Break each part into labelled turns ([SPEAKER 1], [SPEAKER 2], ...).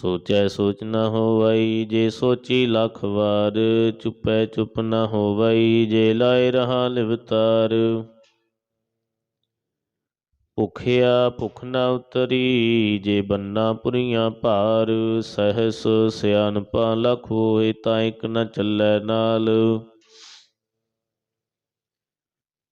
[SPEAKER 1] ਸੋਚੈ ਸੋਚ ਨਾ ਹੋਵਈ, ਜੇ ਸੋਚੀ ਲਖ ਵਾਰ, ਚੁਪੈ ਚੁਪ ਨਾ ਹੋਵਈ, ਜੇ ਲਾਇ ਰਹਾ ਲਿਵਤਾਰ ਭੁਖਿਆ ਭੁਖ ਨਾ ਉਤਰੀ, ਜੇ ਬੰਨਾ ਪੁਰੀਆਂ ਭਾਰ, ਸਹਸ ਸਿਆਨਪਾ ਲਖ ਹੋਏ ਤਾਂ ਇਕ ਨ ਚੱਲੈ ਨਾਲ।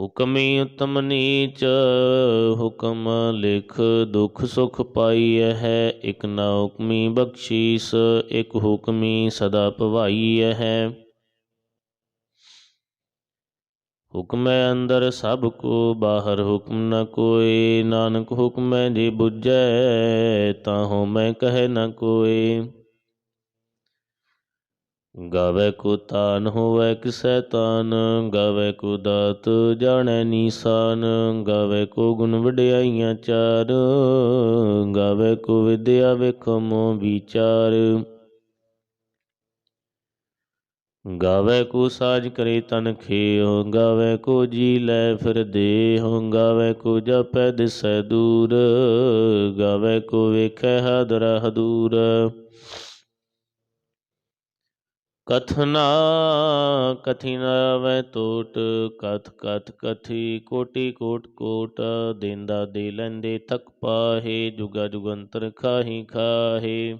[SPEAKER 1] ਹੁਕਮੀ ਉਤਮ ਨੀਚ, ਹੁਕਮ ਲਿਖ ਦੁਖ ਸੁਖ ਪਾਈਐ ਹੈ, ਇਕ ਨਾ ਹੁਕਮੀ ਬਖਸ਼ੀਸ, ਇਕ ਹੁਕਮੀ ਸਦਾ ਭਵਾਈ ਹੈ। ਹੁਕਮੈ ਅੰਦਰ ਸਭ ਕੋ, ਬਾਹਰ ਹੁਕਮ ਨ ਕੋਏ, ਨਾਨਕ ਹੁਕਮੈ ਜੇ ਬੁਝੈ, ਤਾਂ ਹੋ ਮੈਂ ਕਹਿ ਨ ਕੋਏ। ਗਾਵੇ ਕੋ ਤਾਨ ਹੋਵੇ ਕਿਸੈ ਤਾਨ, ਗਾਵੇ ਕੋ ਦਾਤ ਜਾਣੈ ਨੀਸਾਨ, ਗਾਵੇ ਕੋ ਗੁਣ ਵਡਿਆਈਆਂ ਚਾਰ, ਗਾਵੇ ਕੋ ਵਿਦਿਆ ਵੇਖਮੋ ਵਿਚਾਰ। ਗਾਵੇ ਕੋ ਸਾਜ ਕਰੇ ਤਨ ਖੇਉ, ਗਾਵੇ ਕੋ ਜੀ ਲੈ ਫਿਰ ਦੇਹੁ, ਗਾਵੇ ਕੋ ਜਪੈ ਦਿਸੈ ਦੂਰ, ਗਾਵੇ ਕੋ ਵੇਖੈ ਹਦਰ ਹਦੂਰ। ਕਥਨਾ ਕਥੀ ਨ ਆਵੈ ਟੋਟ ਕਥ ਕਥ ਕਥੀ ਕੋਟੀ ਕੋਟ ਕੋਟ ਦੇਂਦਾ ਦੇ ਲੈਂਦੇ ਤਕ ਪਾਹੇ ਜੁਗਾ ਜੁਗੰਤਰ ਖਾਹੀ ਖਾਹੇ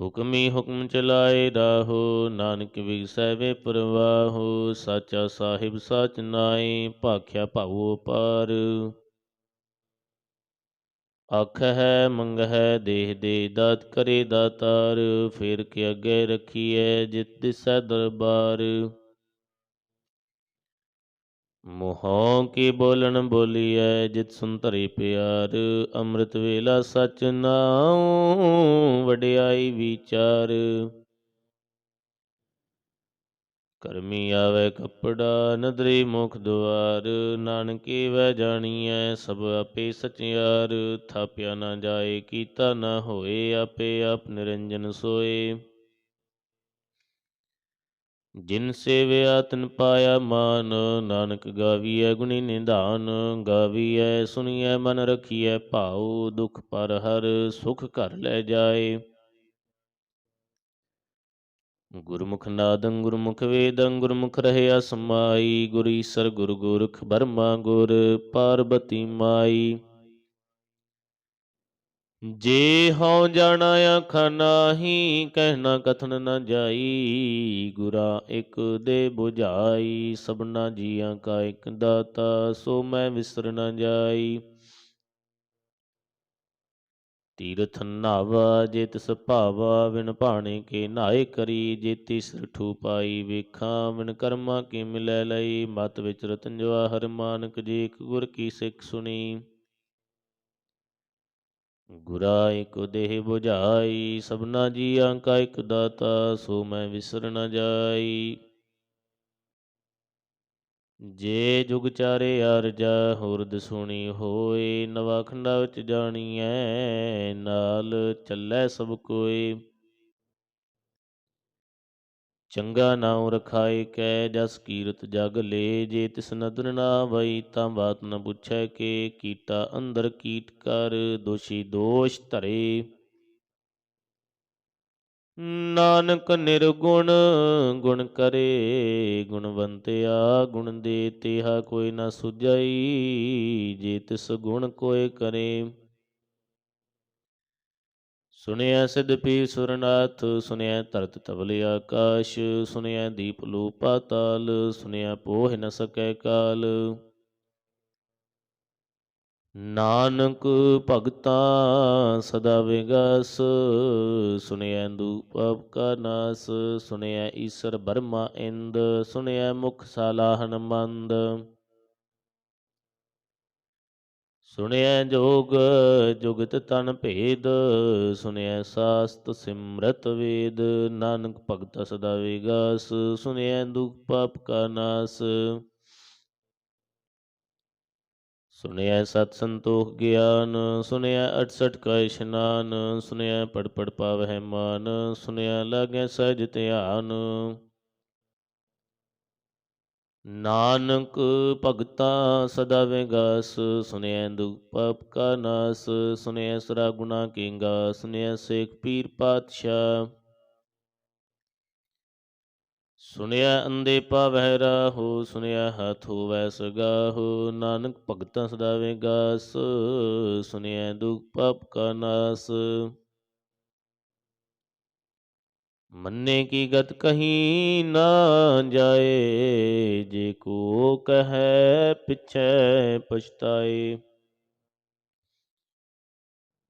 [SPEAKER 1] ਹੁਕਮੀ ਹੁਕਮ ਚਲਾਏ ਰਾਹੋ ਨਾਨਕ ਵਿਗਸੈ ਵੇ ਪਰਵਾਹੋ ਸਾਚਾ ਸਾਹਿਬ ਸਾਚ ਨਾਏ ਭਾਖਿਆ ਭਾਉ ਪਾਰ ਆਖ ਹੈ ਮੰਗ ਹੈ ਦੇਹ ਦੇ ਦਾਤ ਕਰੇ ਦਾਤਾਰ, ਫੇਰ ਕੇ ਅੱਗੇ ਰਖੀਐ ਜਿਤ ਦਿਸੈ ਦਰਬਾਰ। ਮੋਹੋਂ ਕੀ ਬੋਲਣ ਬੋਲੀਐ, ਜਿਤ ਸੁਨ ਧਰੇ ਪਿਆਰ, ਅੰਮ੍ਰਿਤ ਵੇਲਾ ਸਚ ਨਾਉ, ਵਡਿਆਈ ਵਿਚਾਰ। ਕਰਮੀ ਆਵੇ ਕਪੜਾ, ਨਦਰੀ ਮੁਖ ਦੁਆਰ, ਨਾਨਕੇ ਵੈ ਜਾਣੀਐ, ਸਭ ਆਪੇ ਸਚਿਆਰ। ਥਾਪਿਆ ਨਾ ਜਾਏ, ਕੀਤਾ ਨਾ ਹੋਏ, ਆਪੇ ਆਪ ਨਿਰੰਜਨ ਸੋਏ। ਜਿਨ ਸੇਵਿਆ ਤਨ ਪਾਇਆ ਮਾਨ, ਨਾਨਕ ਗਾਵੀਐ ਗੁਣੀ ਨਿਧਾਨ। ਗਾਵੀਐ, ਸੁਣੀਐ, ਮਨ ਰਖੀਐ ਭਾਉ, ਦੁਖ ਪਰ ਹਰ ਸੁਖ ਘਰ ਲੈ ਜਾਏ। ਗੁਰਮੁਖ ਨਾਦੰ ਗੁਰਮੁਖ ਵੇਦੰ, ਗੁਰਮੁਖ ਰਹਿਆ ਸਮਾਈ, ਗੁਰ ਈਸਰ, ਗੁਰ ਗੋਰਖ ਬਰਮਾ, ਗੁਰ ਪਾਰਬਤੀ ਮਾਈ। ਜੇ ਹਉ ਜਾਣਾ ਆਖਾ ਨਾਹੀ, ਕਹਿਣਾ ਕਥਨ ਨ ਜਾਈ, ਗੁਰਾ ਇਕ ਦੇ 부ਝਾਈ ਸਭਨਾ ਜੀਆਂ ਕਾ ਇਕ ਦਾਤਾ, ਸੋ ਮੈਂ ਵਿਸਰ ਨ ਜਾਈ। ਤੀਰਥ ਨਾਵਾ, ਜੇ ਤਿਸ ਭਾਵਾ ਵਿਣ ਭਾਣੇ ਕੇ ਨਾਏ ਕਰੀ ਜੇਤੀ ਤਿਸ ਪਾਈ ਵੇਖਾਂ ਵਿਣ ਕਰਮਾ ਕੀ ਮਿਲੈ ਲਈ, ਮਤ ਵਿੱਚ ਰਤਨ ਜਵਾਹਰ ਮਾਨਕ ਜੀ ਇੱਕ ਗੁਰ ਕੀ ਸਿੱਖ ਸੁਣੀ। ਗੁਰਾ ਇਕ ਦੇਹ 부ਝਾਈ ਸਭਨਾ ਜੀਆਂ ਕਾ ਇਕ ਦਾਤਾ, ਸੋ ਮੈਂ ਵਿਸਰ ਨ ਜਾਈ। ਜੇ ਜੁਗ ਚਾਰੇ ਅਰਜਾ ਹੁਰਦ ਸੁਣੀ ਹੋਏ, ਨਵਾ ਖੰਡਾ ਵਿੱਚ ਜਾਣੀਐ, ਨਾਲ ਚੱਲੈ ਸਭ ਕੋਈ ਚੰਗਾ ਨਾਉ ਰਖਾਏ ਕੈ, ਜਸ ਕੀਰਤ ਜਗ ਲੇ, ਜੇ ਤਿਸ ਨਦਰ ਨਾ ਵਈ, ਤਾਂ ਬਾਤ ਨ ਪੁੱਛੈ ਕੇ, ਕੀਟਾ ਅੰਦਰ ਕੀਟ ਕਰ, ਦੋਸ਼ੀ ਦੋਸ਼ ਧਰੇ। ਨਾਨਕ ਨਿਰਗੁਣ, ਗੁਣ ਕਰੇ, ਗੁਣਵੰਤਿਆ, ਗੁਣ ਦੇ ਤੇਹਾ ਕੋਈ ਨਾ ਸੁਝਈ, ਜੇ ਤਿਸ ਗੁਣ ਕੋਏ ਕਰੇ। ਸੁਣਿਆ ਸਿਧ ਪੀ ਸੁਰਨਾਥ ਸੁਣਿਆ ਧਰਤ ਤਵਲ ਆਕਾਸ਼ ਸੁਣਿਆ ਦੀਪ ਲੋ ਪਾਤਾਲ ਸੁਣਿਆ ਪੋਹ ਨ ਸਕੈ ਕਾਲ। ਨਾਨਕ ਭਗਤਾ ਸਦਾ ਵਿਗਸ ਸੁਣਿਆ ਦੂਪ ਕਾ ਨਾਸ ਸੁਣਿਆ ਈਸ਼ਰ ਬਰਮਾ ਇੰਦ ਸੁਣਿਆ ਮੁਖ ਸਾਲਾਹਨ ਮੰਦ। ਸੁਣਿਆ ਜੋਗ, ਜੁਗਤ ਤਨ ਭੇਦ ਸੁਣਿਆ ਸਾਸਤ ਸਿਮਰਤ ਵੇਦ, ਨਾਨਕ ਭਗਤ ਸਦਾ ਵਿਗਸ ਸੁਣਿਆ ਦੁਖ ਪਾਪ ਕਾ ਨਾਸ। ਸੁਣਿਆ ਸਤ ਸੰਤੋਖ ਗਿਆਨ ਸੁਣਿਆ 68 ਕਾ ਇਸ਼ਨਾਨ ਸੁਣਿਆ ਪੜ ਪੜ ਪਾਵਹਿ ਮਾਨ ਸੁਣਿਆ ਲਾਗੈ ਸਜ ਧਿਆਨ। ਨਾਨਕ ਭਗਤਾ ਸਦਾ ਵਿਗਾਸ ਸੁਣਿਆ ਦੁਖ ਪਾਪ ਕਾ ਨਾਸ ਸੁਣਿਆ ਸਰਾ ਗੁਨਾ ਕੀਂਗਾ ਸੁਣਿਆ ਸੇਖ ਪੀਰ ਪਾਤਸ਼ਾਹ। ਸੁਣਿਆ ਅੰਦੇ ਪਾਵਹਿ ਰਾਹੋ ਸੁਣਿਆ ਹੱਥ ਹੋਵੈ ਸਗਾਹੋ, ਨਾਨਕ ਭਗਤਾਂ ਸਦਾ ਵਿਗਾਸ ਸੁਣਿਆ ਦੁਖ ਪਾਪ ਕਾ ਨਾਸ। ਮੰਨੇ ਕੀ ਗਤ ਕਹੀਂ ਨਾ ਜਾਏ, ਜੇ ਕੋ ਕਹੈ ਪਿਛੈ ਪਛਤਾਏ।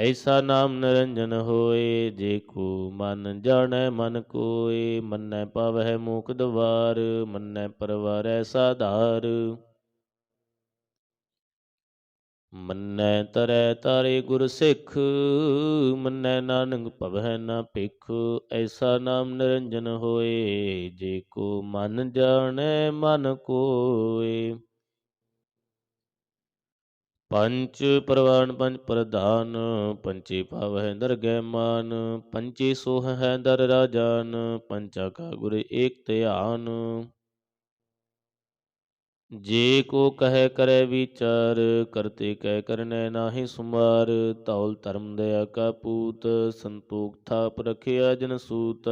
[SPEAKER 1] ਐਸਾ ਨਾਮ ਨਿਰੰਜਨ ਹੋਏ, ਜੇ ਕੋ ਮਨ ਜਾਣੈ ਮਨ ਕੋਏ, ਮੰਨੈ ਪਵਹਿ ਮੂਕ ਦਵਾਰ, ਮੰਨੈ ਪਰਵਾਰੈ ਸਾਧਾਰ ਮੰਨੈ ਤਰੈ ਤਾਰੇ ਗੁਰ ਸਿੱਖ, ਮੰਨੈ ਨਾਨਕ ਭਵਹਿ ਨਾ ਭਿਖ, ਐਸਾ ਨਾਮ ਨਿਰੰਜਨ ਹੋਏ, ਜੇ ਕੋ ਮਨ ਜਾਣੈ ਮਨ ਕੋਏ। ਪੰਚ ਪ੍ਰਵਾਨ ਪੰਚ ਪ੍ਰਧਾਨ ਪੰਚੇ ਦਰ ਦਰਗਹਿ ਮਾਨ ਪੰਚੇ ਸੋਹ ਹੈ ਦਰ ਰਾਜਾਨ ਪੰਚਾ ਕਾ ਗੁਰ ਏਕ ਧਿਆਨ। ਜੇ ਕੋ ਕਹੈ ਕਰੈ ਵਿਚਾਰ, ਕਰਤੇ ਕਹਿ ਕਰਨੈ ਨਾਹੀ ਸੁਮਾਰ, ਤੌਲ ਧਰਮ ਦਇਆ ਕਾ ਪੂਤ, ਸੰਤੋਖ ਥਾਪ ਰਖਿਆ ਜਨ ਸੂਤ।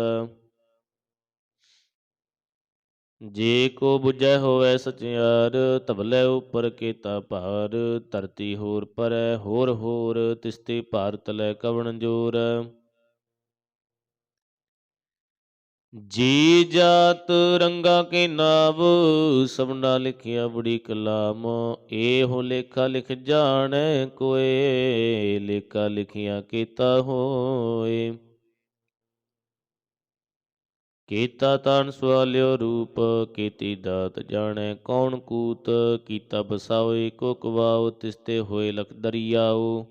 [SPEAKER 1] ਜੇ ਕੋ 부ਜੈ ਹੋਵੈ ਸਚਿਆਰ ਤਬਲੇ ਉਪਰ ਕੇਤਾ ਭਾਰ, ਧਰਤੀ ਹੋਰ ਪਰੈ, ਹੋਰ ਹੋਰ, ਤਿਸਤੇ ਭਾਰਤ ਲੈ ਕਵਣ ਜੋਰ। ਜੀ ਜਾਤ ਰੰਗਾ ਕੇ ਨਾਮ ਸਭਨਾ ਲਿਖਿਆ ਬੜੀ ਕਲਾਮ, ਇਹੋ ਲੇਖਾ ਲਿਖ ਜਾਣੈ ਕੋਏ, ਲੇਖਾ ਲਿਖਿਆ ਕੀਤਾ ਹੋਏ। ਕੀਤਾ ਤਨ ਸਵਾਲਿਓ ਰੂਪ, ਕੀਤੀ ਦਾਤ ਜਾਣੈ ਕੌਣ ਕੂਤ, ਕੀਤਾ ਬਸਾਓਏ ਕੋ ਕਵਾਉ ਤਿਸਤੇ ਹੋਏ ਲਖ ਦਰਿਆਉ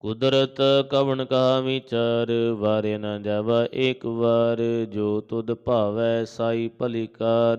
[SPEAKER 1] ਕੁਦਰਤ ਕਵਣ ਕਾ ਵਿਚਾਰ ਵਾਰੇ ਨਾ ਜਾਵਾ ਏਕ ਵਾਰ, ਜੋ ਤੁਧ ਭਾਵੈ ਸਾਈ ਭਲਿਕਾਰ।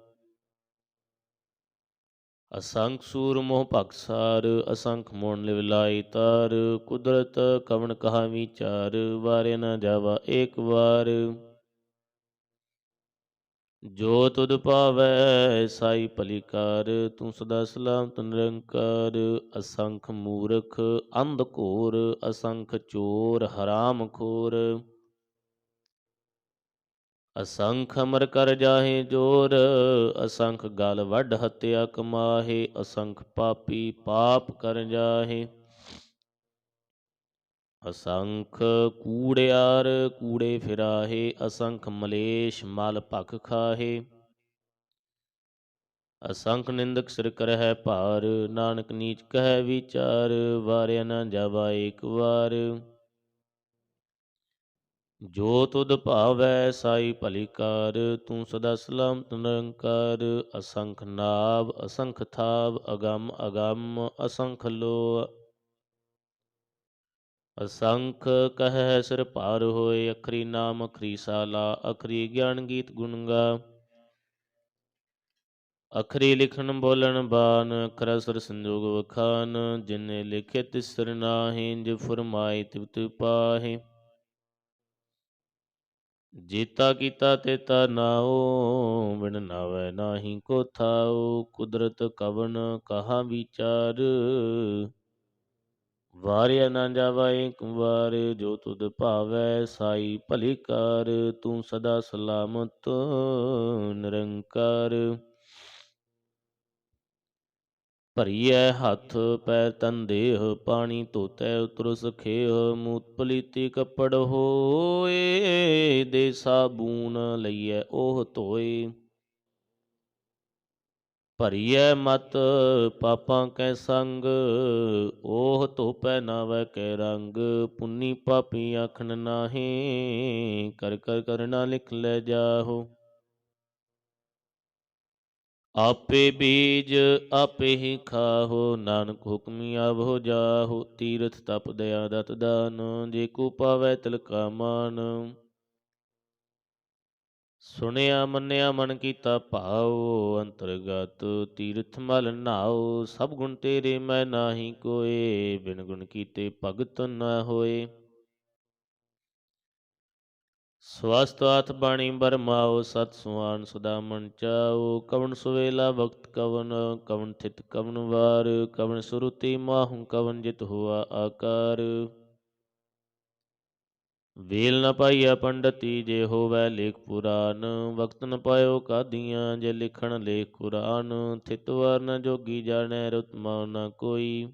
[SPEAKER 1] ਅਸੰਖ ਸੂਰ ਮੋਹ ਭਖਸਾਰ ਅਸੰਖ ਮੋਣ ਲਿਵ ਤਾਰ, ਕੁਦਰਤ ਕਵਣ ਕਹਾ ਵਿਚਾਰ, ਵਾਰੇ ਨਾ ਜਾਵਾ ਏਕ ਵਾਰ। ਜੋ ਤੁਧ ਭਾਵੈ ਸਾਈ ਭਲੀਕਾਰ, ਤੂੰ ਸਦਾ ਸਲਾਮਤ ਨਿਰੰਕਾਰ। ਅਸੰਖ ਮੂਰਖ ਅੰਧ ਘੋਰ, ਅਸੰਖ ਚੋਰ ਹਰਾਮ ਖੋਰ। ਅਸੰਖ ਅਮਰ ਕਰ ਜਾਹੇ ਜੋਰ, ਅਸੰਖ ਗਲ ਵੱਢ ਹਤਿਆ ਕਮਾਹੇ, ਅਸੰਖ ਪਾਪੀ ਪਾਪ ਕਰ ਜਾਹੇ। ਅਸੰਖ ਕੂੜਿਆਰ ਕੂੜੇ ਫਿਰਾਹੇ, ਅਸੰਖ ਮਲੇਸ਼ ਮਲ ਭਖ ਖਾਹੇ। ਅਸੰਖ ਨਿੰਦਕ ਸਿਰ ਕਰਹਿ ਭਾਰ, ਨਾਨਕ ਨੀਚ ਕਹਿ ਵਿਚਾਰ, ਵਾਰਿਆ ਨਾ ਜਾਵਾ ਏਕ ਵਾਰ। ਜੋ ਤੁਧ ਭਾਵੈ ਸਾਈ ਭਲੀ ਕਾਰ, ਤੂੰ ਸਦਾ ਸਲਾਮਤ ਨਿਰੰਕਾਰ ਅਸੰਖ ਨਾਭ ਅਸੰਖ ਥਾਵ, ਅਗੰਮ ਅਗੰਮ, ਅਸੰਖ ਲੋ ਅਸੰਖ ਕਹਿ ਸਿਰ ਭਾਰ ਹੋਏ, ਅਖਰੀ ਨਾਮ, ਅਖਰੀ ਸਾਲਾ, ਅਖਰੀ ਗਿਆਨ ਗੀਤ ਗੁਣ ਗਾ। ਅਖਰੀ ਲਿਖਣ ਬੋਲਣ ਬਾਨ ਅਖਰ ਸਰ ਸੰਜੋਗ ਵਖਾਨ, ਜਿਨੇ ਲਿਖੇ ਤਿਸ ਸਿਰ ਨਾਹੀ ਜਿ ਫਰਮਾਈ ਤਿਵ ਪਾਹੇ। ਜੇਤਾ ਕੀਤਾ ਤੇਤਾ ਨਾਉ, ਬਿਨ ਨਾਵੈ ਨਾਹੀ ਕੋ ਥਾਉ, ਕੁਦਰਤ ਕਵਨ ਕਹਾ ਵਿਚਾਰ। ਵਾਰਿਆ ਨਾ ਜਾਵਾ ਕੁਵਾਰ ਜੋ ਤੁਧ ਭਾਵੈ ਸਾਈ ਭਲੀ ਕਾਰ, ਤੂੰ ਸਦਾ ਸਲਾਮਤ, ਨਿਰੰਕਾਰ। ਭਰੀਐ ਹੱਥ ਪੈਰ ਤਨ ਦੇਹ, ਪਾਣੀ ਧੋਤੈ ਉਤਰ ਸਖੇਹ, ਮੂਤ ਪਲੀਤੀ ਕੱਪੜ ਹੋਏ, ਦੇ ਸਾਬੂਨ ਲਈਐ ਉਹ ਧੋਏ। ਭਰੀਐ ਮਤ, ਪਾਪਾਂ ਕੈ ਸੰਗ, ਉਹ ਧੋਪੈ ਨਾਵੈ ਕੈ ਰੰਗ। ਪੁੰਨੀ ਪਾਪੀ ਆਖਣ ਨਾਹੀ, ਕਰ ਕਰ ਕਰਨਾ ਲਿਖ ਲੈ ਜਾਹੋ। ਆਪੇ ਬੀਜ ਆਪੇ ਹੀ ਖਾਹੋ, ਨਾਨਕ ਹੁਕਮੀ ਆਵੋ ਜਾਹੋ, ਤੀਰਥ ਤਪ ਦਇਆ ਦਤ ਦਾਨ, ਜੇ ਕੋ ਪਾਵੈ ਤਿਲ ਕਾ ਮਾਨ। ਸੁਣਿਆ ਮੰਨਿਆ ਮਨ ਕੀਤਾ ਭਾਉ, ਅੰਤਰਗਤ ਤੀਰਥ ਮਲ ਨਾਉ, ਸਭ ਗੁਣ ਤੇਰੇ ਮੈਂ ਨਾਹੀ ਕੋਏ, ਬਿਨ ਗੁਣ ਕੀਤੇ ਭਗਤ ਨਾ ਹੋਏ। ਸਵਸਤ ਆਥ ਬਾਣੀ ਬਰਮਾਓ ਸਤ ਸੁਆਨ ਸਦਾ ਮਨ ਚਾਓ ਕਵਨ ਸੁਵੇਲਾ ਵਕਤ ਕਵਨ ਕਵਨ ਥਿਤ ਕਵਨ ਵਾਰ ਕਵਨ ਸੁਰਤੀ ਮਾਹੂ, ਕਵਨ ਜਿਤ ਹੁਆ ਆਕਾਰ। ਵੇਲ ਨ ਪਾਈਆ ਪੰਡਤੀ, ਜੇ ਹੋਵੈ ਲੇਖ ਪੁਰਾਨ, ਵਕਤ ਨ ਪਾਇਓ ਕਾਦੀਆਂ, ਜੇ ਲਿਖਣ ਲੇਖ ਕੁਰਾਨ, ਥਿਤ ਵਾਰ ਨ ਜੋਗੀ ਜਾਣੈ ਰਤਮਾ ਨ ਕੋਈ।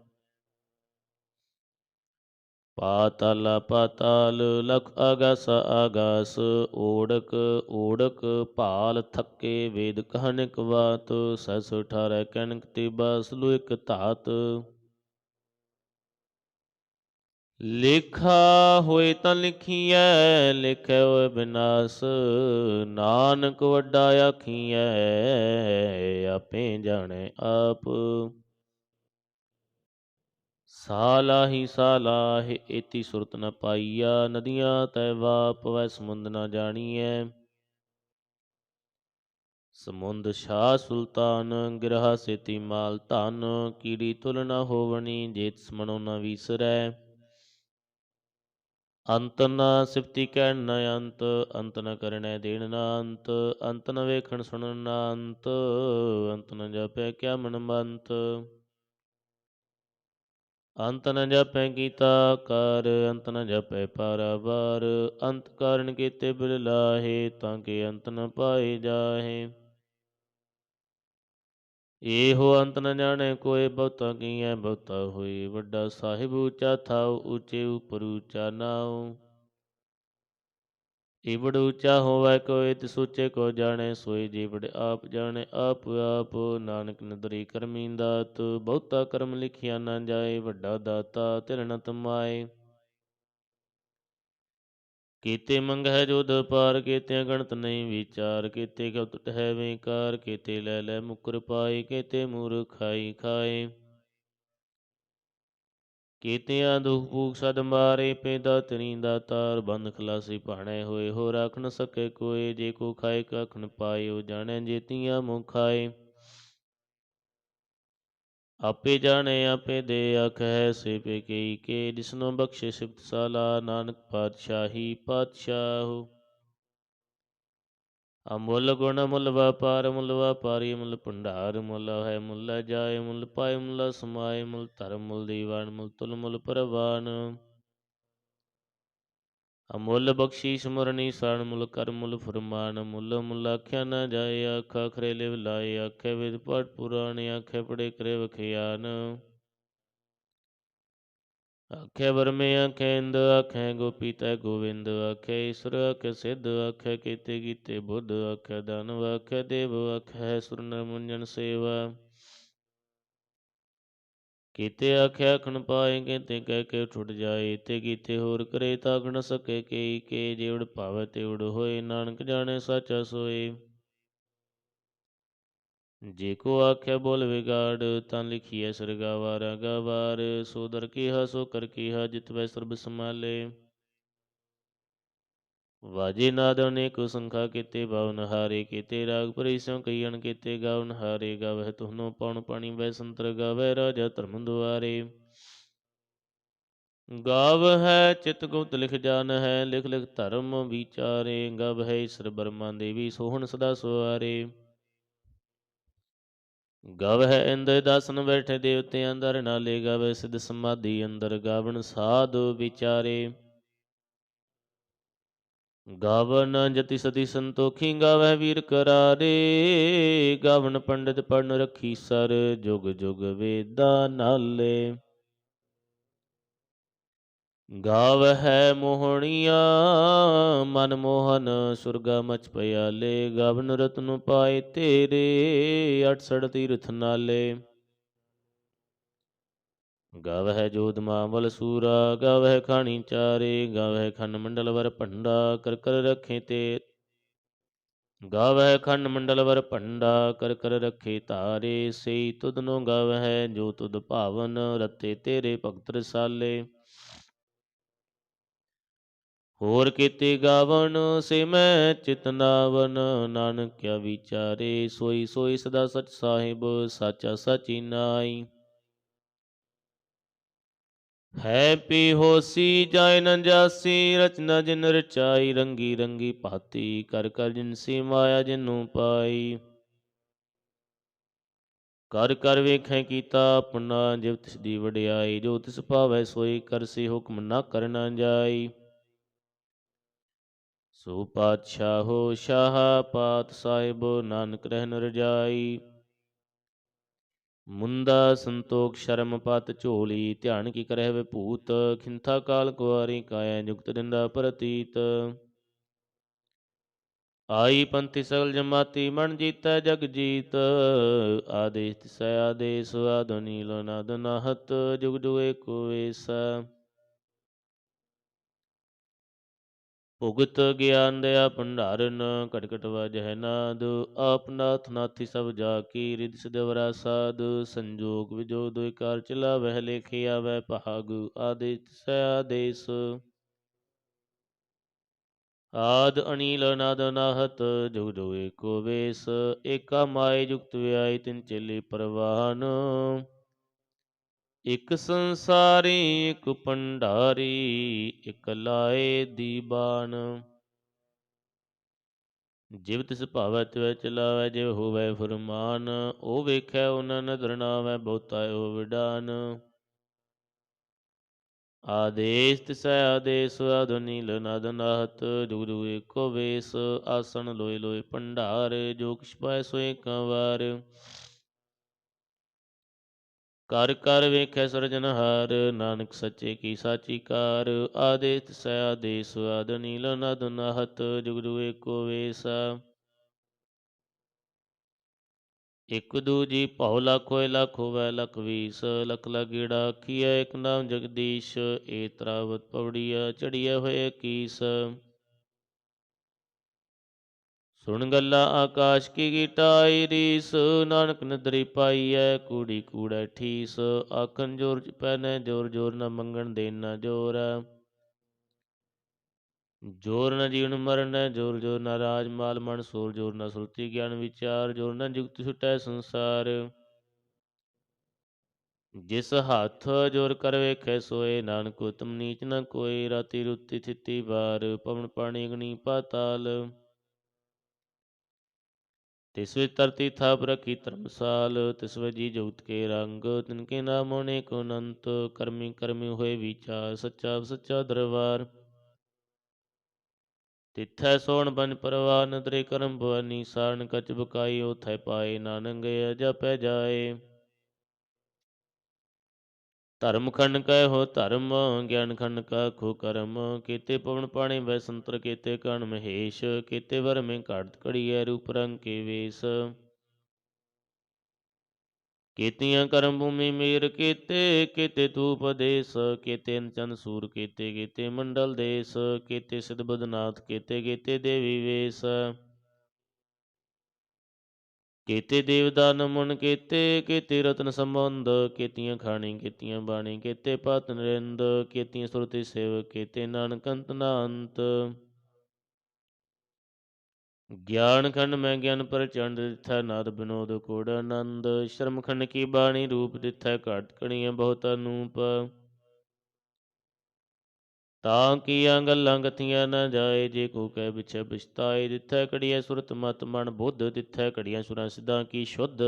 [SPEAKER 1] ਪਾਤਲ ਪਾਤਾਲ ਲਖ ਆਗਸ ਆਗਸ ਓੜਕ ਓੜਕ ਭਾਲ ਥੱਕੇ ਵੇਦ ਕਹਨਿਕ ਬਾਤ, ਸਸ ਠਾਰੈ ਕਣਕ ਤੇ ਬਸ ਲੋ ਇਕ ਧਾਤ। ਲਿਖਾ ਹੋਏ ਤਾਂ ਲਿਖੀਐ, ਲਿਖੈ ਹੋਏ ਬਿਨਾਸ਼, ਨਾਨਕ ਵੱਡਾ ਆਖੀਐ, ਆਪੇ ਜਾਣੈ ਆਪ। ਸਾਲਾਹੀ ਸਾਲਾਹ ਏਤੀ ਸੁਰਤ ਨ ਪਾਈਆ ਨਦੀਆਂ ਤੈ ਵਾਪ ਵੈ ਸਮੁੰਦ ਨ ਜਾਣੀਐ। ਸਮੁੰਦ ਸ਼ਾਹ ਸੁਲਤਾਨ, ਗਿਰਹਾ ਸੇਤੀ ਮਾਲ ਧਨ, ਕੀੜੀ ਤੁਲ ਨ ਹੋਵਣੀ, ਜੇਤ ਸਮਣੋ ਨ ਵੀਸਰੈ। ਅੰਤ ਨ ਸਿਫਤੀ ਕਹਿਣ ਨ ਅੰਤ ਅੰਤ ਨ ਕਰਨੈ ਦੇਣ ਨ ਅੰਤ ਅੰਤ ਨ ਵੇਖਣ ਸੁਣਨ ਨ ਅੰਤ ਅੰਤ ਨ ਜਪੈ ਕਿਆ ਮਨ ਮੰਤ। ਅੰਤ ਨ ਜਪੈ ਕੀਤਾ ਕਰ, ਅੰਤ ਨ ਜਪੈ ਪਾਰਾਵਾਰ, ਅੰਤ ਕਾਰਨ ਕੀਤੇ ਬਿਲ ਲਾਹੇ, ਤਾਂ ਕਿ ਅੰਤ ਨ ਪਾਏ ਜਾਹੇ। ਇਹੋ ਅੰਤ ਨ ਜਾਣੇ ਕੋਏ ਬਹੁਤਾ, ਕੀਐ ਬਹੁਤਾ ਹੋਈ ਵੱਡਾ ਸਾਹਿਬ, ਉੱਚਾ ਥਾਉ, ਉੱਚੇ ਉਪਰ ਉੱਚਾ ਨਾਉ। ਈਵੜ ਉੱਚਾ ਹੋਵੈ ਕੋਏ ਤਿਸ ਉੱਚੇ ਕੋ ਜਾਣੇ, ਸੋਈ ਜੀਵੜ ਆਪ ਜਾਣੇ, ਆਪ ਆਪ ਨਾਨਕ ਨਦਰੀ ਕਰਮੀ ਦਾਤ, ਬਹੁਤਾ ਕਰਮ ਲਿਖਿਆ ਨਾ ਜਾਏ, ਵੱਡਾ ਦਾਤਾ ਤਿਲ ਨ ਤਮਾਏ। ਕੀਤੇ ਮੰਗਹਿ ਜੋਧ ਪਾਰ ਕੀਤੇ ਗਣਤ ਨਹੀਂ ਵਿਚਾਰ, ਕੀਤੇ ਕਬ ਹੈ ਵੇਕਾਰ, ਕੀਤੇ ਲੈ ਲੈ ਮੁਕਰ ਪਾਈ ਕੀਤੇ ਮੂਰ ਖਾਈ ਖਾਏ। ਕੀਤਿਆਂ ਦੁਖ ਭੂਖ ਸਦ ਮਾਰੇ, ਪੈਦਾ ਤਨੀ ਦਾ ਤਾਰ ਬੰਦ ਖਲਾਸੀ ਭਾਣੇ ਹੋਏ ਹੋ ਰੱਖ ਨ ਸਕੇ ਕੋਏ, ਜੇ ਕੋ ਖਾਏ ਕਖਣ ਪਾਇਓ ਜਾਣੈ ਜੇਤੀਆਂ ਮੁਖ ਖਾਏ ਆਪੇ ਜਾਣੇ, ਆਪੇ ਦੇ ਅਖ ਹੈ ਸੇ ਪੇ ਕਈ ਕੇ, ਜਿਸਨੋ ਬਖਸ਼ੇ ਸਿਫਤ ਸਾਲਾ, ਨਾਨਕ ਪਾਤਸ਼ਾਹੀ ਪਾਤਸ਼ਾਹ। ਅਮੁੱਲ ਗੁਣ ਮੁੱਲ ਵਪਾਰ ਮੁੱਲ ਵਪਾਰੀ ਮੁੱਲ ਭੰਡਾਰ ਮੁੱਲ ਹੈ ਮੁੱਲ ਜਾਏ ਮੁੱਲ ਪਾਏ ਮੁੱਲ ਸਮਾਏ ਮੁੱਲ ਧਰਮ ਮੁੱਲ ਦੀਵਾਨ ਮੁੱਲ ਤੁਲ ਮੁੱਲ ਪਰਵਾਨ। ਅਮੁੱਲ ਬਖਸ਼ੀਸ਼ ਮੁਰਨੀ ਸਣ ਮੁੱਲ ਕਰ ਮੁੱਲ ਫਰਮਾਨ ਮੁੱਲ ਮੁੱਲ ਆਖਿਆ ਨਾ ਜਾਏ, ਆਖਾ ਖਰੇ ਲਿਵ ਲਾਏ, ਆਖੇ ਵਿਦ ਪਟ ਪੁਰਾਣੇ, ਆਖੇ ਪੜੇ ਕਰੇ ਵਖਿਆਨ। ਆਖੇ ਵਰਮੇ, ਆਖੇ ਇੰਦ, ਆਖੇ ਗੋਪੀ ਤੈ ਗੋਵਿੰਦ, ਆਖੇ ਈਸਰ, ਆਖੇ ਸਿੱਧ, ਆਖੇ ਕੀਤੇ ਕੀਤੇ ਬੁੱਧ, ਆਖੇ ਦਾਨਵ ਆਖੇ ਦੇਵ, ਆਖੇ ਸੁਰ ਨਰ ਸੇਵਾ। ਕੀਤੇ ਆਖਿਆ ਖਣ ਪਾਏ, ਕੀਤੇ ਕਹਿ ਕੇ ਛੁੱਟ ਜਾਏ, ਤੇ ਕੀਤੇ ਹੋਰ ਕਰੇ ਤਾਂ ਗਣ ਸਕੇ ਕੇ ਕੇ ਜਿਵੜ ਭਾਵੈ ਤਿਵੜ ਹੋਏ, ਨਾਨਕ ਜਾਣੇ ਸਾਚਾ ਸੋਏ। ਜੇ ਕੋ ਆਖਿਆ ਬੋਲ ਵਿਗਾੜ, ਤਾਂ ਲਿਖੀਐ ਸਰਗਾਵਾਰ ਗਵਾਰ ਸੋ ਦਰ ਕੀਹਾ, ਸੋ ਕਰ ਕੀਹਾ, ਜਿਤ ਵੈ ਸਰਬ ਸਮਾਲੇ ਵਾਜੇ ਨਾਦ ਅਨੇਕ ਸੰਖਾ ਕੀਤੇ ਬਾਵਨ ਹਾਰੇ ਕੀਤੇ ਰਾਗ ਪਰਿ ਸਿਉ ਕਈਣ ਕੀਤੇ ਗਾਵਨ ਹਾਰੇ ਗਾਵਹਿ ਤੁਹਨੋ ਪਉਣ ਪਾਣੀ, ਵੈ ਸੰਤਰ ਗਾਵੈ ਰਾਜਾ ਧਰਮ ਦੁਆਰੇ। ਗਾਵ ਹੈ ਚਿਤ ਗੁਪਤ ਲਿਖ ਜਾਨ ਹੈ ਲਿਖ ਲਿਖ ਧਰਮ ਵਿਚਾਰੇ। ਗਵ ਹੈ ਈਸ਼ਰ ਬਰਮਾ ਦੇਵੀ ਸੋਹਣ ਸਦਾ ਸੁਆਰੇ। ਗਵ ਹੈ ਇੰਦ ਦਸਨ ਬੈਠੇ ਦੇਵਤੇ ਅੰਦਰ ਨਾਲੇ ਗਵ ਸਿਧ ਸਮਾਧੀ ਅੰਦਰ ਗਾਵਨ ਸਾਧ ਵਿਚਾਰੇ। ਗਾਵਨ ਜਤੀ ਸਤੀ ਸੰਤੋਖੀ ਗਾਵੈ ਵੀਰ ਕਰਾਰੇ ਗਾਵਨ ਪੰਡਿਤ ਪੜਨ ਰਖੀ ਸਰ ਜੁਗ ਜੁਗ ਵੇਦਾ ਨਾਲੇ। ਗਾਵ ਹੈ ਮੋਹਣੀਆਂ, ਮਨ ਮੋਹਨ ਸੁਰਗਾ ਮਚ ਪਿਆਲੇ ਗਾਵਨ ਰਤਨ ਪਾਏ ਤੇਰੇ 68 ਤੀਰਥ ਨਾਲੇ। ਗਾਵਹਿ ਜੋਧ ਮਾਵਲ ਸੂਰਾ, ਗਾਵਹਿ ਖਾਣੀ ਚਾਰੇ, ਗਾਵਹਿ ਖੰਡ ਮੰਡਲ ਵਰ ਭੰਡਾ, ਕਰ ਕਰ ਰਖੇ ਤੇ। ਗਾਵਹਿ ਖੰਡ ਮੰਡਲ ਵਰ ਭੰਡਾ, ਕਰ ਕਰ ਰਖੇ ਧਾਰੇ ਸਈ ਤੁਧਨੋ ਗਾਵਹਿ ਜੋ ਤੁਧ ਭਾਵਨ, ਰਤੇ ਤੇਰੇ ਭਗਤ ਰਸਾਲੇ। ਹੋਰ ਕੀਤੇ ਗਾਵਨ ਸੇ ਮੈਂ ਚਿਤਨਾਵਨ ਨਾਨਕ ਕਿਆ ਵਿਚਾਰੇ, ਸੋਈ ਸੋਈ ਸਦਾ ਸਚ ਸਾਹਿਬ, ਸਾਚਾ ਸਾਚੀ ਨਾਈ। ਹੈ ਪੀ ਹੋਸੀ ਜਾਇ ਨ ਜਾਸੀ, ਰਚਨਾ ਜਿਨ ਰਚਾਈ, ਰੰਗੀ ਰੰਗੀ ਭਾਤੀ, ਕਰ ਕਰ ਜਿਨਸੀ ਮਾਇਆ ਜਿਨੂੰ ਪਾਈ। ਕਰ ਕਰ ਵੇਖੈ ਕੀਤਾ ਆਪਣਾ ਜਿਵ ਤਿਸ ਦੀ ਵਡਿਆਈ, ਜੋ ਤਿਸ ਭਾਵੈ ਸੋਈ ਕਰਸੀ ਹੁਕਮ ਨਾ ਕਰਨਾ ਜਾਈ। ਸੋ ਪਾਤਸ਼ਾਹੋ ਸ਼ਾਹ ਪਾਤ ਸਾਹਿਬ, ਨਾਨਕ ਰਹਿਨ ਰਜਾਈ ਮੁੰਦਾ ਸੰਤੋਖ ਸ਼ਰਮ ਪਤ ਝੋਲੀ, ਧਿਆਨ ਕੀ ਕਰਹਿ ਵਿਭੂਤ, ਖਿੰਥਾ ਕਾਲ ਕੁਆਰੀ ਕਾਇਆ ਜੁਗਤ ਦਿੰਦਾ ਪ੍ਰਤੀਤ। ਆਈ ਪੰਥੀ ਸਗਲ ਜਮਾਤੀ, ਮਨ ਜੀਤੈ ਜਗ ਜੀਤ। ਆਦੇਸ ਤਿਸੈ ਆਦੇਸ ਆਦਨੀਲ ਨਦ ਨਾਹਤ, ਜੁਗ ਜੁਗ ਏਕੋ ਵੇਸਾ ਭੁਗਤ ਗਿਆਨ ਦਇਆ ਭੰਡਾਰਨ ਘਟ ਘਟ ਵਜਹਿ ਨਾਦ, ਆਪ ਨਾਥ ਨਾਥੀ ਸਭ ਜਾ ਕੀ ਰਿਦ ਸਿਦਵਰਾ ਸਾਧ, ਸੰਜੋਗ ਵਿਜੋ ਦੁਇ ਕਾਰ ਚਲਾ ਵਹਿ ਲੇਖਿਆ ਵੈ ਪਹਾਗ ਆਦੇਸ ਸੈ ਆਦੇਸ। ਆਦ ਅਨੀਲ ਨਾਦ ਨਾਹਤ ਜੁਗ ਜੁਗ ਏਕੋ ਵੇਸ, ਏਕਾ ਮਾਏ ਜੁਗਤ ਵਿਆਈ ਤਿਨ ਚੇਲੇ ਪਰਵਾਨ। ਇਕ ਸੰਸਾਰੀ, ਇਕ ਭੰਡਾਰੀ, ਇਕ ਲਾਏ ਦੀਬਾਨ ਜਿਵ ਤਿਸ ਭਾਵੈ, ਤਿਵੈ ਚਲਾਵੈ, ਜਿਵ ਹੋਵੈ ਫਰਮਾਨ, ਉਹ ਵੇਖੈ, ਉਹਨਾਂ ਨਦਰ ਨਾਵੈ, ਬਹੁਤਾ ਉਹ ਵਿਡਾਨ। ਆਦੇਸ ਤਿਸੈ, ਆਦੇਸ ਆਧੁਨੀਲ ਨਦ ਨਾਹਤ, ਜੁਗ ਜੁਗ ਏਕੋ ਵੇਸ, ਆਸਣ ਲੋਏ ਲੋਏ ਭੰਡਾਰ, ਜੋ ਕਿਛ ਪਾਏ ਸੋਏ ਕੰਵਾਰ। ਕਰ ਕਰ ਵੇਖੈ ਸਰਜਨਹਾਰ ਨਾਨਕ ਸੱਚੇ ਕੀ ਸਾਚੀ ਕਾਰ ਆਦੇਸ ਤਿਸੈ ਆਦੇਸ, ਆਦ ਨੀਲ ਨਦ ਨਾਹਤ, ਜੁਗ ਜੁਗ ਏਕੋ ਵੇਸਾ। ਇਕ ਦੂਜੀ ਭਉ ਲੱਖ ਹੋਏ ਲੱਖ ਹੋਵੈ ਲਖ ਵੀਸ, ਲਖ ਲਗੀੜਾ ਆਖੀਐ, ਇਕ ਨਾਮ ਜਗਦੀਸ਼, ਏ ਤਰਾਵਤ ਪਵੜੀਆ ਚੜੀਆ ਹੋਏ ਕੀਸ। ਸੁਣ ਗੱਲਾਂ ਆਕਾਸ਼ ਕੀ ਗੀਟਾਈ ਰੀਸ, ਨਾਨਕ ਨਦਰੀ ਪਾਈਐ, ਕੂੜੀ ਕੂੜੈ ਠੀਸ, ਆਖਣ ਜੋਰ ਪੈਨੈ, ਜੋਰ ਜੋਰ ਨਾ ਮੰਗਣ ਦੇਨ ਨਾ ਜੋਰ। ਜੋਰ ਨਾ ਜੀਵਨ ਮਰਨ, ਜੋਰ ਜੋਰ ਨ ਰਾਜ ਮਾਲ ਮਨ ਸੋਰ ਜੋਰ ਨਾ ਸੁਰਤੀ ਗਿਆਨ ਵਿਚਾਰ, ਜੋਰ ਨਾ ਜੁਗਤ ਛੁਟੈ ਸੰਸਾਰ। ਜਿਸ ਹੱਥ ਜੋਰ ਕਰ ਵੇਖੈ, ਸੋਏ ਨਾਨਕ ਉਤਮ ਨੀਚ ਨ ਕੋਈ, ਰਾਤੀ ਰੁੱਤੀ ਥਿੱਤੀ ਵਾਰ, ਪਵਨ ਪਾਣੀ ਅਗਨੀ ਪਾਤਾਲ। ਤਿਸ ਵਿੱਚ ਧਰਤੀ ਥਾਪ ਰਖੀ ਧਰਮਸਾਲ, ਤਿਸ ਵਿੱਚ ਜੀ ਜਗਤ ਕੇ ਰੰਗ ਤਿਨਕੇ ਨਾਮ ਅਨੇਕ ਅਨੰਤ, ਕਰਮੀ ਕਰਮੀ ਹੋਏ ਵਿਚਾਰ, ਸੱਚਾ ਸੱਚਾ ਦਰਬਾਰ। ਤਿੱਥੈ ਸੋਣ ਬਨ ਪਰਵਾਰ ਨਦਰੇ ਕਰਮ ਭਵਾਨੀ ਸਾਰਨ ਕਚ ਬਕਾਈ ਉਥੈ ਪਾਏ ਨਾਨਕ ਗਿਆ ਜਪੈ ਜਾਏ। ਧਰਮ ਖੰਡ ਕੈ ਹੋ ਧਰਮ, ਗਿਆਨ ਖੰਡ ਕਾ ਖੋ ਕਰਮ। ਕੀਤੇ ਪਵਨ ਪਾਣੀ ਵੈ ਸੰਤਰ, ਕੀਤੇ ਕਣ ਮਹੇਸ਼। ਕੀਤੇ ਵਰ ਮੇ ਘਾਟ ਘੜੀਐ ਰੂਪ ਰੰਗ ਕੇ ਵੇਸ। ਕੀਤੀਆਂ ਕਰਮ ਭੂਮੀ ਮੇਰ ਕੀਤੇ ਕੀਤੇ ਤੂ ਦੇਸ। ਕੀਤੇ ਚੰਦ ਸੂਰ ਕੀਤੇ ਕੀਤੇ ਮੰਡਲ ਦੇਸ। ਕੀਤੇ ਸਿਧ ਬਦਨਾਥ ਕੀਤੇ ਕੀਤੇ ਦੇਵੀ ਵੇਸ। ਕੀਤੇ ਦੇਵਦਾਨ ਮੁਨ ਕੀਤੇ ਕੀਤੇ ਰਤਨ ਸੰਬੰਧ, ਕੀਤੀਆਂ ਖਾਣੀ, ਕੀਤੀਆਂ ਬਾਣੀ, ਕੀਤੇ ਪਤ ਨਰਿੰਦ, ਕੀਤੀਆਂ ਸੁਰਤੀ ਸੇਵ, ਕੀਤੇ ਨਾਨਕ ਅੰਤ ਨਾ ਅੰਤ ਗਿਆਨ ਖੰਡ ਮੈਂ ਗਿਆਨ ਪ੍ਰਚੰਡ ਦਿੱਥੈ ਨਾਦ ਬਿਨੋਦ ਕੋੜ ਆਨੰਦ। ਸ਼ਰਮ ਖੰਡ ਕੀ ਬਾਣੀ ਰੂਪ ਦਿੱਥੈ ਘਟ ਕਣੀਆਂ ਬਹੁਤ ਅਨੂਪ ਤਾਂ ਕੀਆਂ ਗੱਲਾਂ ਗਥੀਆਂ ਨਾ ਜਾਏ, ਜੇ ਕੋ ਕਹਿ ਵਿਛੈ ਬਿਛਤਾਏ ਦਿੱਥੈ ਕੜੀਐ ਸੁਰਤ ਮਤ ਮਨ ਬੁੱਧ ਦਿੱਥੈ ਕੜੀਆਂ ਸੁਰਾਂ ਸਿਧਾਂ ਕੀ ਸ਼ੁੱਧ।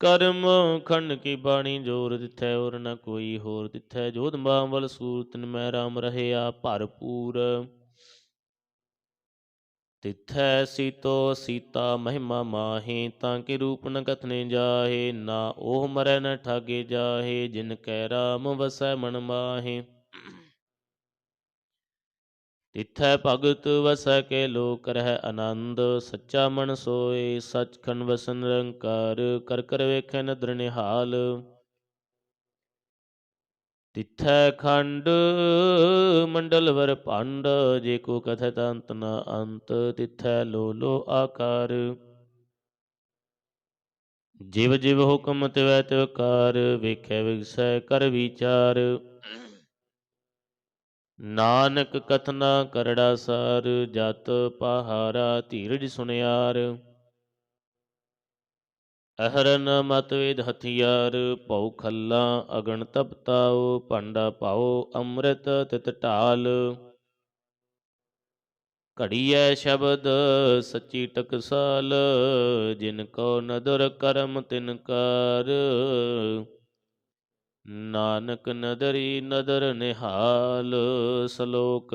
[SPEAKER 1] ਕਰਮ ਖੰਡ ਕੀ ਬਾਣੀ ਜੋਰ ਦਿੱਥੈ ਔਰ ਨ ਕੋਈ ਹੋਰ ਦਿੱਥੈ ਜੋਧ ਬਾਵਲ ਸੂਰਤ ਮੈਂ ਰਾਮ ਰਹਿਆ ਭਰਪੂਰ। ਤਿਥੈ ਸੀਤੋ ਸੀਤਾ ਮਹਿਮਾ ਮਾਹੇ, ਤਾਂ ਕਿ ਰੂਪ ਨ ਕਥਨੇ ਜਾਹੇ, ਨਾ ਉਹ ਮਰੈ ਨ ਠਾਗੇ ਜਾਹੇ, ਜਿਨ ਕੈ ਰਾਮ ਵਸੈ ਮਨ ਮਾਹੇ। ਤਿਥੈ ਭਗਤ ਵਸੈ ਕੇ ਲੋਕ ਰਹਿ ਆਨੰਦ, ਸੱਚਾ ਮਨ ਸੋਏ, ਸਚਖੰਡ ਵਸਨ ਰੰਕਾਰ ਕਰ ਕਰ ਵੇਖੈ ਨਦਰ ਨਿਹਾਲ। ਤਿਥੈ ਖੰਡ, ਮੰਡਲ ਵਰ ਭੰਡ, ਜੇ ਕੋ ਕਥਤ ਅੰਤ ਨ ਅੰਤ, ਤਿਥੈ ਲੋ ਲੋ ਆਕਾਰ। ਜਿਵ ਜਿਵ ਹੁਕਮ ਤਿਵੈ ਤਿਵ ਕਾਰ, ਵੇਖੈ ਵਿਗਸੈ ਕਰ ਵਿਚਾਰ। ਨਾਨਕ ਕਥਨਾ ਕਰੜਾ ਸਾਰ, ਜਤ ਪਹਾਰਾ ਧੀਰਜ ਸੁਨਿਆਰ। ਅਹਰਨ ਮਤਵੇਦ ਹਥਿਆਰ, ਭਉ ਖੱਲਾ ਅਗਣ ਤਪਤਾਉ ਭਾਂਡਾ ਪਾਉ ਅੰਮ੍ਰਿਤ ਤਿਤ ਢਾਲ। ਘੜੀਐ ਸ਼ਬਦ ਸੱਚੀ ਟਕਸਾਲ, ਜਿਨ ਕੋ ਨਦਰ ਕਰਮ ਤਿਨ ਕਰ। ਨਾਨਕ ਨਦਰੀ ਨਦਰ ਨਿਹਾਲ, ਸ਼ਲੋਕ